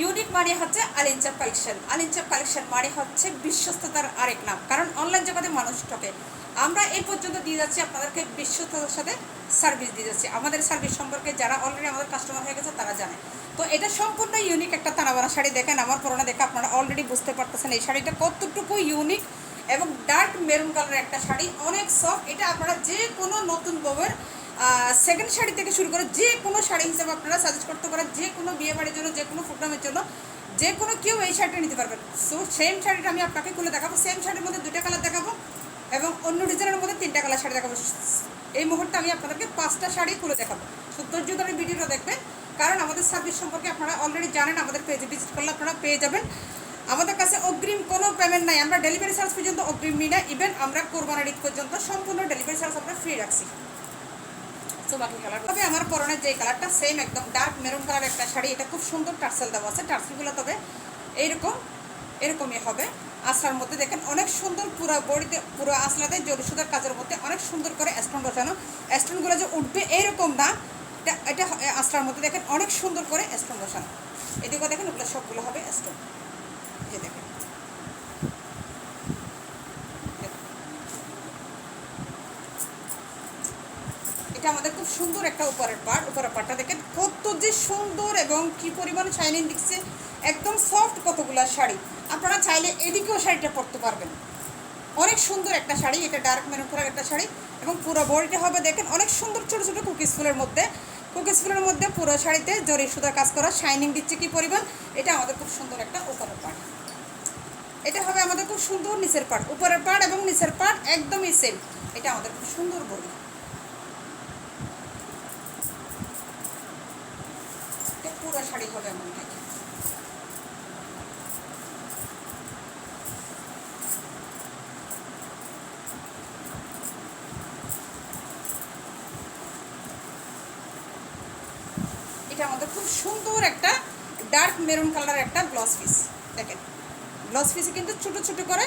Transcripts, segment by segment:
Unique মানে হচ্ছে আলিনচাপ collection. আলিনচাপ collection মানে হচ্ছে বিশ্বস্ততার আরেক নাম, কারণ অনলাইন জগতে মানুষ ঠকে আমরা এই পর্যন্ত দিয়ে যাচ্ছি, আপনাদেরকে বিশ্বস্ততার সাথে সার্ভিস দিয়ে যাচ্ছি। আমাদের সার্ভিস সম্পর্কে যারা অলরেডি আমাদের কাস্টমার হয়ে গেছে, তারা জানে। তো এটা সম্পূর্ণ ইউনিক একটা তানাবানা শাড়ি। দেখেন, আমার করোনা দেখে আপনারা অলরেডি বুঝতে পারতেছেন, এই শাড়িটা কতটুকু ইউনিক এবং ডার্ক মেরুন কালারের একটা শাড়ি, অনেক সফট এটা আপনারা যে কোনো নতুন বউয়ের সেকেন্ড শাড়ি থেকে শুরু করে যে কোনো শাড়ি হিসাবে আপনারা সাজেস্ট করতে পারেন, যে কোনো বিয়ে বাড়ির জন্য, যে কোনো প্রোগ্রামের জন্য, যে কোনো কেউ এই শাড়িটা নিতে পারবেন। সো সেম শাড়িটা আমি আপনাকে খুলে দেখাবো। সেম শাড়ির মধ্যে দুইটা কালার দেখাবো এবং অন্য ডিজাইনের মধ্যে তিনটা কালার শাড়ি দেখাবো। এই মুহূর্তে আমি আপনাদেরকে পাঁচটা শাড়ি খুলে দেখাবো। সত্তর ধরে ভিডিওটা দেখবেন, কারণ আমাদের সার্ভিস সম্পর্কে আপনারা অলরেডি জানেন, আমাদের পেজে ভিজিট করলে আপনারা পেয়ে যাবেন। আমাদের কাছে অগ্রিম কোনো পেমেন্ট নাই। আমরা ডেলিভারি চার্জ পর্যন্ত অগ্রিম নিই না। ইভেন আমরা কোরবানের ঈদ পর্যন্ত সম্পূর্ণ ডেলিভারি চার্জ আমরা ফ্রি রাখছি। তো বাকি কালার তবে আমার পরনের যে কালারটা সেম একদম ডার্ক মেরুন কালার একটা শাড়ি, এটা খুব সুন্দর টার্সেল দেওয়া আছে। টার্সেলগুলো তবে এইরকম, এরকমই হবে। আসলার মধ্যে দেখেন অনেক সুন্দর পুরো বডিতে, পুরো আসলাতে জরি সুতার কাজের মধ্যে অনেক সুন্দর করে স্টোন বসানো। স্টোনগুলো যে উঠবে এইরকম না, এটা এটা আসলার মধ্যে দেখেন অনেক সুন্দর করে স্টোন বসানো। এদিকে দেখেন ওগুলো সবগুলো হবে স্টোন এই দেখেন। এটা আমাদের খুব সুন্দর একটা উপরের পার্ট উপরের পার্টটা দেখেন কত যে সুন্দর এবং কি পরিমাণ শাইনিং দিচ্ছে একদম সফট কতগুলো শাড়ি। আপনারা চাইলে এদিকেও শাড়িটা পরতে পারবেন। অনেক সুন্দর একটা শাড়ি, এটা ডার্ক মেরুন কালার একটা শাড়ি এবং পুরো বডিটা হবে দেখেন অনেক সুন্দর ছোটো ছোটো কুকিজ ফুলের মধ্যে। কুকিজ ফুলের মধ্যে পুরো শাড়িতে জরি সুতার কাজ করা শাইনিং দিচ্ছে কি পরিমাণ, এটা আমাদের খুব সুন্দর একটা উপরের পার্ট এটা হবে আমাদের খুব সুন্দর নিচের পার্ট উপরের পার্ট এবং নিচের পার্ট একদমই সেম এটা আমাদের খুব সুন্দর বডি এটা পুরো শাড়ি হবে এমন থেকে এটা আমাদের খুব সুন্দর একটা ডার্ক মেরুন কালারের একটা ব্লাউজ পিস দেখেন ব্লাউজ পিসে কিন্তু ছোট ছোট করে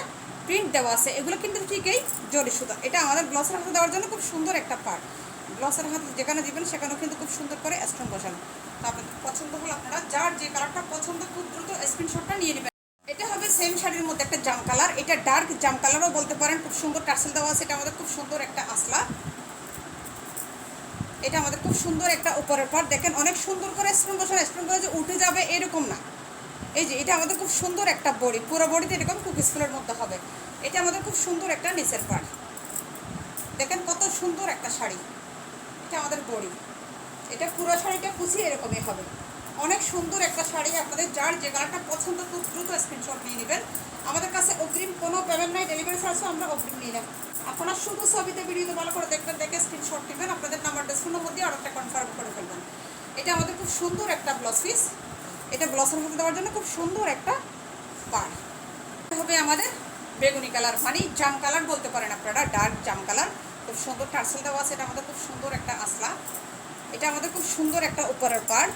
প্রিন্ট দেওয়া আছে। এগুলো কিন্তু ঠিকই জরি সুতা। এটা আমাদের ব্লাউজের হাতে দেওয়ার জন্য খুব সুন্দর একটা পার্ট ব্লাউজের হাতে যেখানে দিবেন, সেখানেও কিন্তু খুব সুন্দর করে স্টোন বসান তো আপনাদের পছন্দ হলে আপনারা যার যে কালারটা পছন্দ, খুব দ্রুত স্ক্রিনশটটা নিয়ে নেবেন। এটা হবে সেম শাড়ির মধ্যে একটা জাম কালার। এটা ডার্ক জাম কালারও বলতে পারেন, খুব সুন্দর টার্সেল দেওয়া আছে। এটা আমাদের খুব সুন্দর একটা আসলা এটা আমাদের খুব সুন্দর একটা উপরের পার্ট দেখেন, অনেক সুন্দর করে স্টোন বসানো। স্টোন করে যে উঠে যাবে এরকম না। এই যে, এটা আমাদের খুব সুন্দর একটা বড়ি। পুরো বডিতে এরকম কুকিজ ফুলের মধ্যে হবে। এটা আমাদের খুব সুন্দর একটা নিচের পার্ট দেখেন কত সুন্দর একটা শাড়ি। এটা আমাদের বড়ি। এটা পুরো শাড়িটা কুচি এরকমই হবে। অনেক সুন্দর একটা শাড়ি আপনাদের যার যে কালারটা পছন্দ খুব দ্রুত স্ক্রিনশট নিয়ে নেবেন। আমাদের কাছে অগ্রিম কোনো পেমেন্ট নাই ডেলিভারি চার্জও আমরা অগ্রিম নিয়ে নেব। আপনারা শুধু ছবিতে ভিডিওতে ভালো করে দেখবেন, দেখে স্ক্রিনশট নেবেন, আপনাদের নাম্বার ডিসপ্লের মধ্যে একটা কনফার্ম করে ফেলবেন। এটা আমাদের খুব সুন্দর একটা ব্লাউজ পিস এটা ব্লাউজের হাতে দেওয়ার জন্য খুব সুন্দর একটা পার হবে আমাদের বেগুনি কালার মানে জাম কালার বলতে পারেন আপনারা ডার্ক জাম কালার খুব সুন্দর টার্সেল দেওয়া আছে, এটা আমাদের খুব সুন্দর একটা আসলা। এটা আমাদের খুব সুন্দর একটা উপরের পার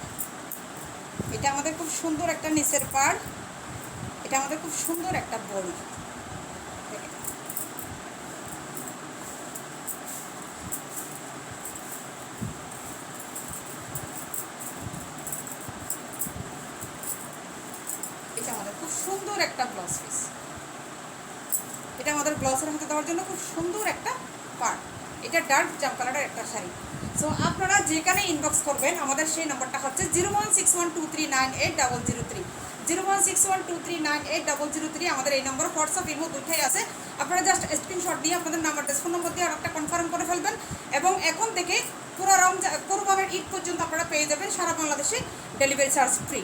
এটা আমাদের খুব সুন্দর একটা নিচের পার এটা আমাদের খুব সুন্দর একটা বড়ি। এটা আমাদের খুব সুন্দর একটা ব্লাউজ পিস এটা আমাদের ব্লাউজের হাতে দেওয়ার জন্য খুব সুন্দর একটা পার্ট এটা ডার্ক জাম কালারের একটা শাড়ি। সো আপনারা যেখানে ইনবক্স করবেন, আমাদের সেই নাম্বারটা হচ্ছে zero one six one two three nine eight double zero three. Zero one six one two three nine eight double zero three, আমাদের এই নম্বর হোয়াটসঅ্যাপ, ইমো দুটাই আছে। আপনারা জাস্ট স্ক্রিনশট দিয়ে আপনাদের নাম্বারটা ফোন নম্বর দিয়ে আরেকটা কনফার্ম করে ফেলবেন। এবং এখন থেকে পুরো রমজান কোরবানের ঈদ পর্যন্ত আপনারা পেয়ে যাবেন সারা বাংলাদেশে ডেলিভারি চার্জ ফ্রি